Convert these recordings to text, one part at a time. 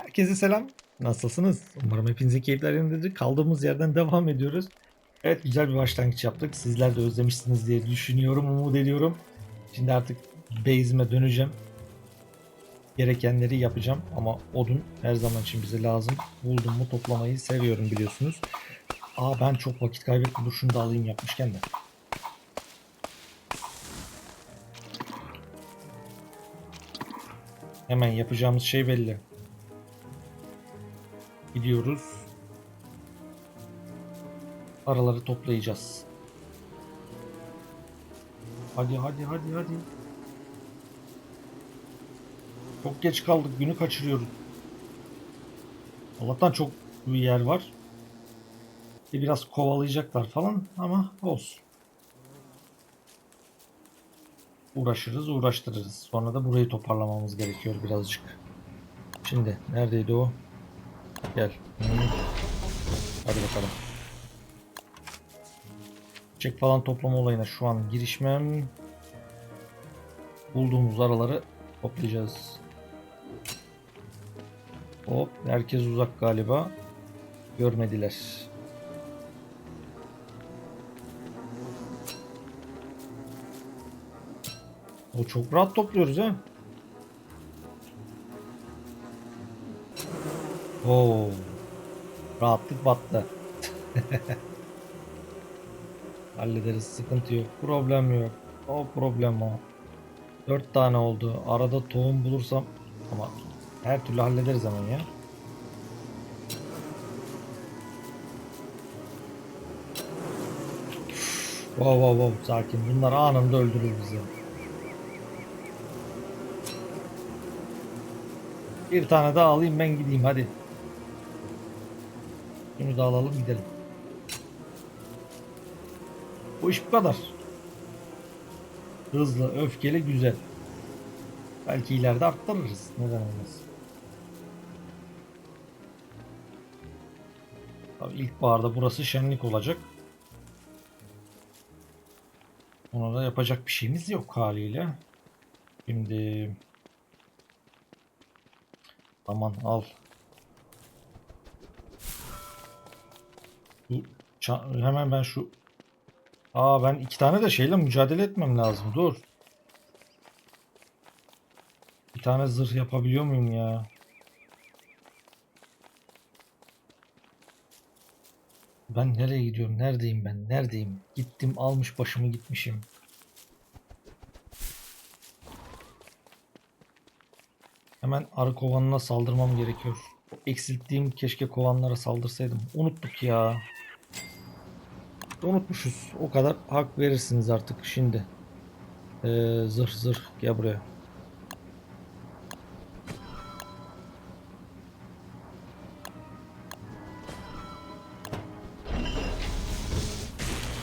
Herkese selam. Nasılsınız? Umarım hepinize keyifler yerindedir. Kaldığımız yerden devam ediyoruz. Evet güzel bir başlangıç yaptık. Sizler de özlemişsiniz diye düşünüyorum, umut ediyorum. Şimdi artık base'ime döneceğim. Gerekenleri yapacağım ama odun her zaman için bize lazım. Buldum mu toplamayı seviyorum biliyorsunuz. Aa ben çok vakit kaybettim. Dur şunu da alayım yapmışken de. Hemen yapacağımız şey belli. Gidiyoruz. Araları toplayacağız. Hadi hadi hadi hadi. Çok geç kaldık. Günü kaçırıyoruz. Allah'tan çok bir yer var. Bir biraz kovalayacaklar falan ama olsun. Uğraşırız, uğraştırırız. Sonra da burayı toparlamamız gerekiyor birazcık. Şimdi neredeydi o? Gel. Hadi bakalım. Çek falan toplama olayına şu an girişmem. Bulduğumuz araları toplayacağız. Hop, herkes uzak galiba. Görmediler. O çok rahat topluyoruz ha. Oo. Rahatlık battı. Hallederiz sıkıntı yok. Problem yok. O problem o. Dört tane oldu. Arada tohum bulursam ama her türlü hallederiz hemen ya. Wow wow wow sakin. Bunlar anında öldürür bizi. Bir tane daha alayım ben gideyim hadi. Şunu da alalım gidelim. Bu iş bu kadar. Hızlı, öfkeli, güzel. Belki ileride arttırırız. Neden olmaz? Tabii ilkbaharda burası şenlik olacak. Ona da yapacak bir şeyimiz yok haliyle. Şimdi Aman al. Ça- hemen ben şu Aa ben iki tane de şeyle mücadele etmem lazım. Dur. Bir tane zırh yapabiliyor muyum ya? Ben nereye gidiyorum? Neredeyim ben? Neredeyim? Gittim almış başımı gitmişim. Hemen arı kovanına saldırmam gerekiyor. Eksilttiğim keşke kovanlara saldırsaydım. Unuttuk ya. Unutmuşuz. O kadar hak verirsiniz artık şimdi. Ee, zırh zırh gel buraya.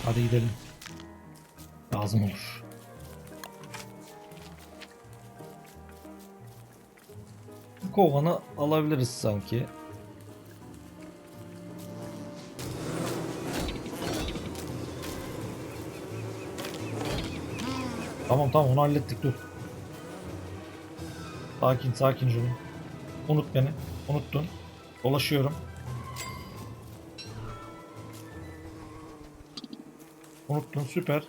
Hadi gidelim. Lazım olur. Kovanı alabiliriz sanki. Tamam tamam onu hallettik dur. Sakin sakin canım. Unut beni. Unuttun. Dolaşıyorum. Unuttun süper.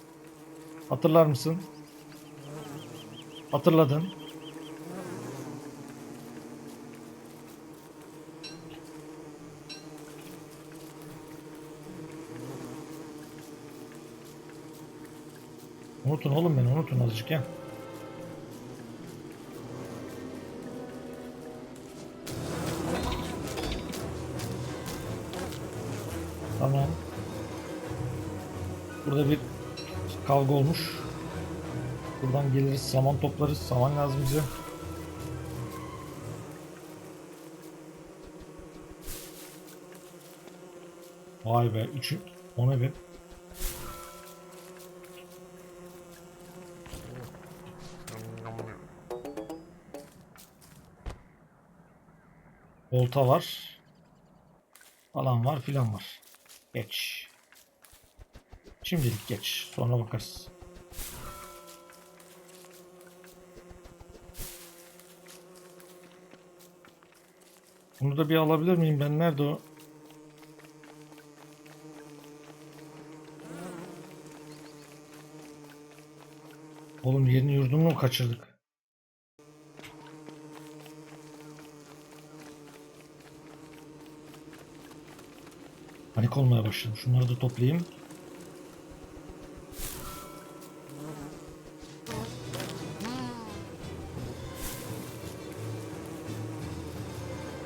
Hatırlar mısın? Hatırladın. Unutun oğlum beni unutun azıcık ya. Tamam. Burada bir kavga olmuş. Buradan geliriz saman toplarız. Saman lazım bize. Vay be. Üçü. O ne be? Volta var. Alan var filan var. Geç. Şimdilik geç. Sonra bakarız. Bunu da bir alabilir miyim ben? Nerede o? Oğlum yerini yurdunu mu kaçırdık? Panik olmaya başladım. Şunları da toplayayım.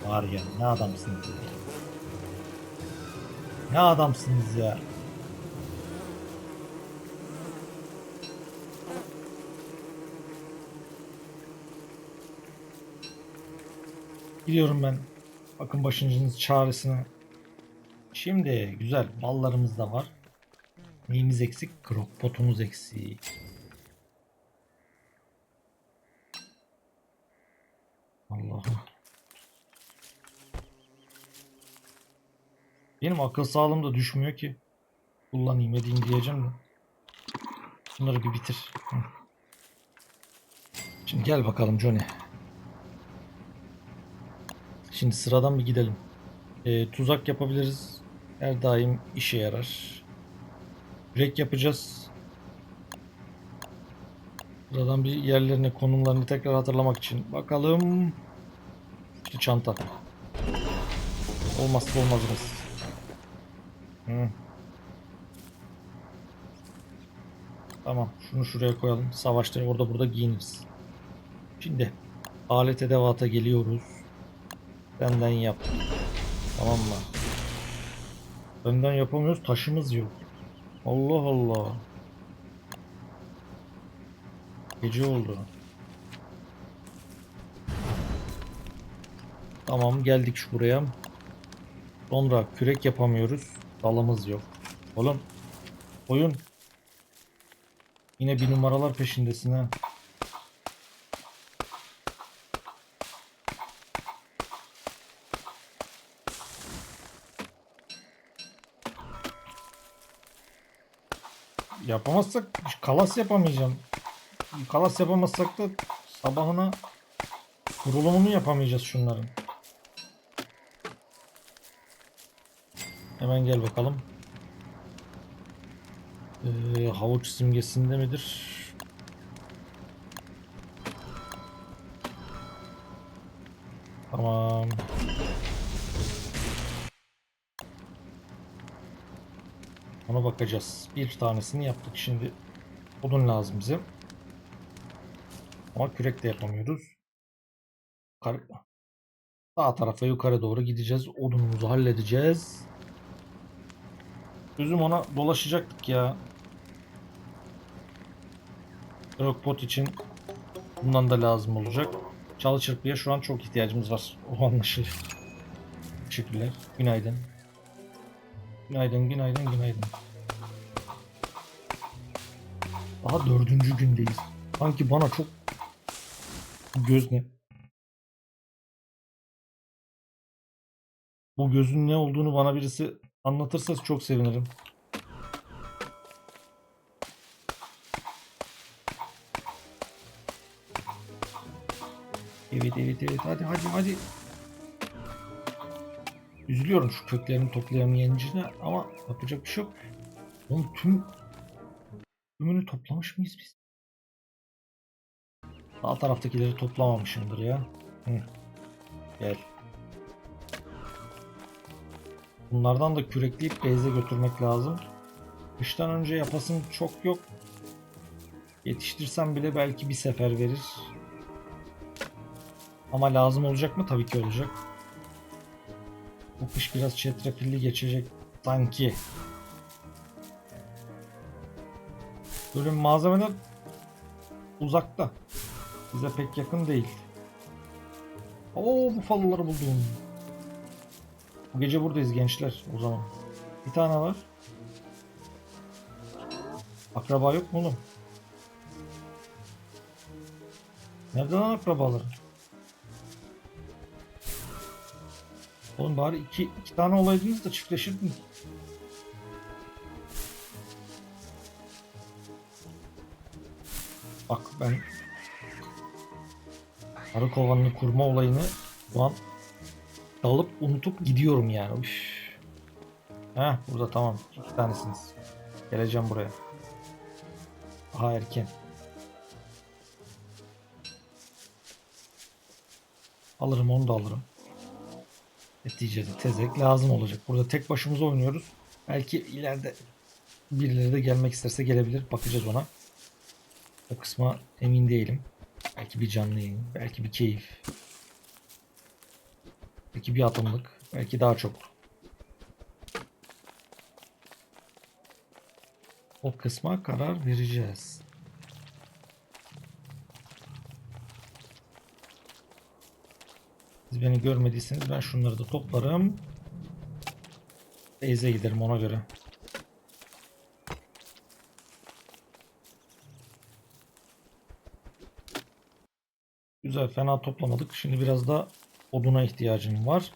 Var ya ne adamsınız ya. Ne adamsınız ya. Gidiyorum ben. Bakın başınızın çaresine. Şimdi güzel ballarımız da var. Neyimiz eksik? Krokpotumuz eksik. Allah'ım. Benim akıl sağlığım da düşmüyor ki. Kullanayım edeyim diyeceğim de. Bunları bir bitir. Şimdi gel bakalım Johnny. Şimdi sıradan bir gidelim. Ee, tuzak yapabiliriz. Her daim işe yarar. Yürek yapacağız. Sıradan bir yerlerini, konumlarını tekrar hatırlamak için. Bakalım. İşte çanta. Olmazsa olmazımız. Hı. Tamam. Şunu şuraya koyalım. Savaşta orada burada giyiniriz. Şimdi alet edevata geliyoruz. Benden yap. Tamam mı? Benden yapamıyoruz. Taşımız yok. Allah Allah. Gece oldu. Tamam geldik şu buraya. Sonra kürek yapamıyoruz. Dalımız yok. Oğlum oyun. Yine bir numaralar peşindesin ha. Yapamazsak kalas yapamayacağım. Kalas yapamazsak da sabahına kurulumunu yapamayacağız şunların. Hemen gel bakalım. Ee, havuç simgesinde midir? Tamam. Ona bakacağız. Bir tanesini yaptık şimdi. Odun lazım bize. Ama kürek de yapamıyoruz. Sağ tarafa yukarı doğru gideceğiz. Odunumuzu halledeceğiz. Gözüm ona dolaşacaktık ya. Rockpot için bundan da lazım olacak. Çalı çırpıya şu an çok ihtiyacımız var. O anlaşılıyor. Teşekkürler. Günaydın. Günaydın, günaydın, günaydın. Daha dördüncü gündeyiz. Sanki bana çok göz ne? Bu gözün ne olduğunu bana birisi anlatırsa çok sevinirim. Evet evet evet hadi hadi hadi. Üzülüyorum şu köklerini toplayamayınca ama yapacak bir şey yok. Oğlum tüm tümünü toplamış mıyız biz? Sağ taraftakileri toplamamışımdır ya. Hı. Gel. Bunlardan da kürekleyip beyze götürmek lazım. Kıştan önce yapasım çok yok. Yetiştirsem bile belki bir sefer verir. Ama lazım olacak mı? Tabii ki olacak. Bu kış biraz çetrefilli geçecek sanki. Bölüm malzemeler uzakta. Bize pek yakın değil. Oo bu falıları buldum. Bu gece buradayız gençler o zaman. Bir tane var. Akraba yok mu oğlum? Nerede lan Oğlum bari iki, iki tane olaydınız da çiftleşirdiniz. Bak ben arı kovanını kurma olayını şu an dalıp unutup gidiyorum yani. Üf. Heh burada tamam. İki tanesiniz. Geleceğim buraya. Daha erken. Alırım onu da alırım. Neticede tezek lazım olacak. Burada tek başımıza oynuyoruz. Belki ileride birileri de gelmek isterse gelebilir. Bakacağız ona. O kısma emin değilim. Belki bir canlı yayın, belki bir keyif. Belki bir atımlık, belki daha çok. O kısma karar vereceğiz. Beni görmediyseniz ben şunları da toplarım. Teyze giderim ona göre. Güzel fena toplamadık. Şimdi biraz da oduna ihtiyacım var.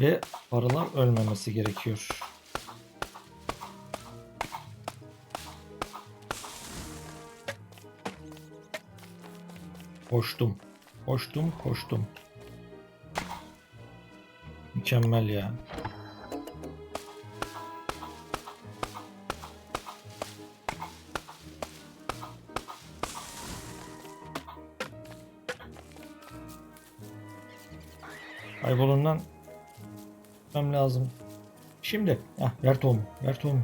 Ve arılar ölmemesi gerekiyor. Koştum. Koştum, koştum. Mükemmel ya. Kaybolundan gitmem lazım. Şimdi. Heh, ver tohumu. Ver tohumu.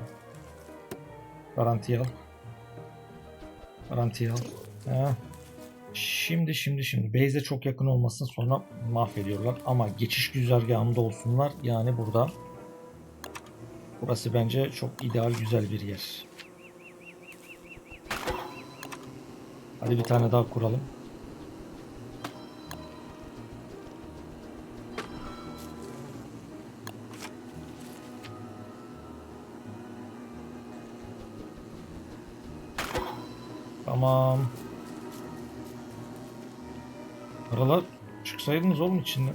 Garantiye al. Garantiye al. Heh. Şimdi şimdi şimdi. Base'e çok yakın olmasın sonra mahvediyorlar. Ama geçiş güzergahında olsunlar. Yani burada. Burası bence çok ideal güzel bir yer. Hadi bir tane daha kuralım. Tamam. Paralar çıksaydınız oğlum içinden.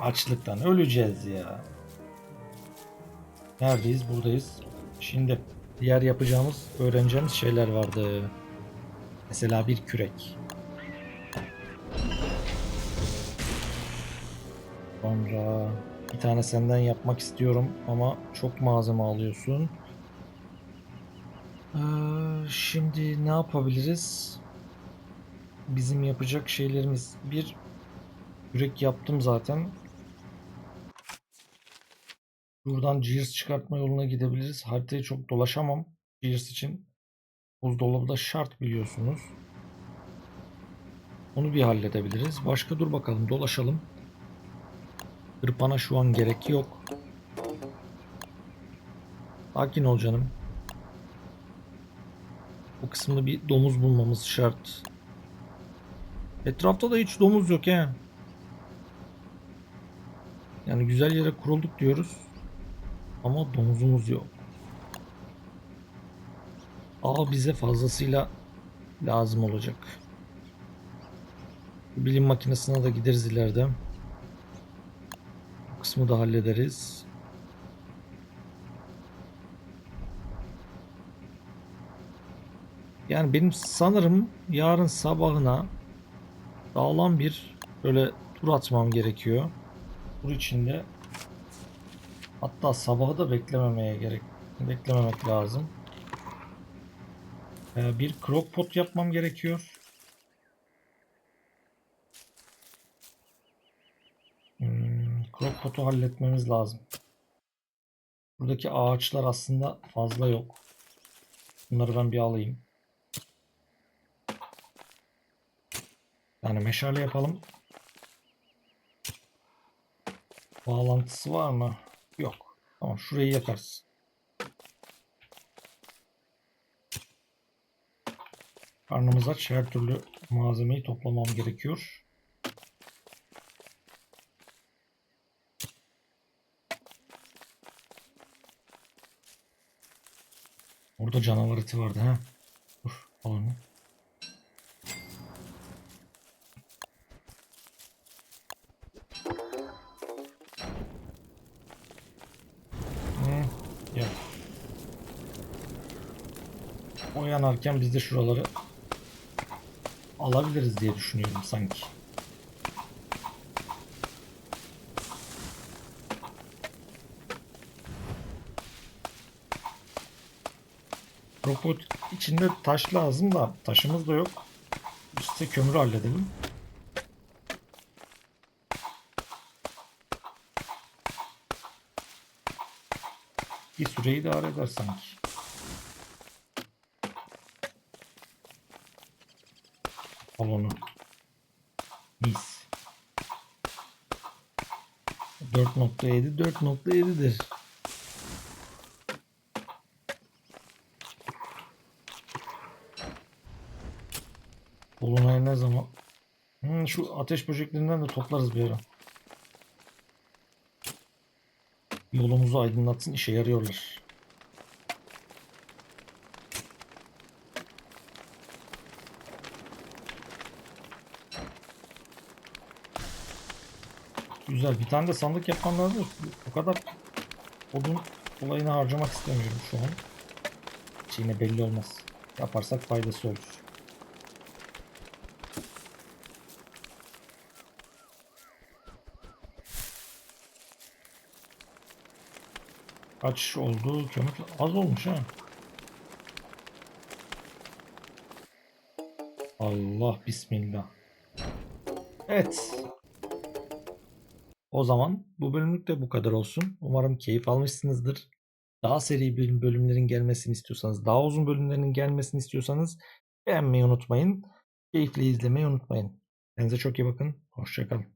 Açlıktan öleceğiz ya. Neredeyiz? Buradayız. Şimdi diğer yapacağımız, öğreneceğimiz şeyler vardı. Mesela bir kürek. Sonra bir tane senden yapmak istiyorum ama çok malzeme alıyorsun. Ee, şimdi ne yapabiliriz? Bizim yapacak şeylerimiz bir yürek yaptım zaten. Buradan Gears çıkartma yoluna gidebiliriz. Haritayı çok dolaşamam. Gears için buzdolabı da şart biliyorsunuz. Onu bir halledebiliriz. Başka dur bakalım dolaşalım. Hırpana şu an gerek yok. Sakin ol canım. Bu kısımda bir domuz bulmamız şart. Etrafta da hiç domuz yok he. Yani güzel yere kurulduk diyoruz. Ama domuzumuz yok. Aa bize fazlasıyla lazım olacak. Bilim makinesine de gideriz ileride. Bu kısmı da hallederiz. Yani benim sanırım yarın sabahına sağlam bir böyle tur atmam gerekiyor. Tur içinde hatta sabahı da beklememeye gerek beklememek lazım. Ee, bir crockpot yapmam gerekiyor. Hmm, crockpot'u halletmemiz lazım. Buradaki ağaçlar aslında fazla yok. Bunları ben bir alayım. Yani meşale yapalım. Bağlantısı var mı? Yok. Tamam şurayı yakarız. Karnımız aç. Her türlü malzemeyi toplamam gerekiyor. Orada canavar eti vardı ha. Dur al. O yanarken biz de şuraları alabiliriz diye düşünüyorum sanki. Robot içinde taş lazım da taşımız da yok. İşte kömürü halledelim. Bir süre idare eder sanki. Al onu. Mis. 4.7 4.7'dir. Dolunay ne zaman? Hmm, şu ateş böceklerinden de toplarız bir ara. Yolumuzu aydınlatsın işe yarıyorlar. Güzel. Bir tane de sandık yapmam lazım. O kadar odun olayını harcamak istemiyorum şu an. Hiç Yine belli olmaz. Yaparsak faydası olur. Kaç oldu? Kömür az olmuş ha. Allah bismillah. Evet. O zaman bu bölümlük de bu kadar olsun. Umarım keyif almışsınızdır. Daha seri bölüm- bölümlerin gelmesini istiyorsanız, daha uzun bölümlerin gelmesini istiyorsanız beğenmeyi unutmayın. Keyifle izlemeyi unutmayın. Kendinize çok iyi bakın. Hoşçakalın.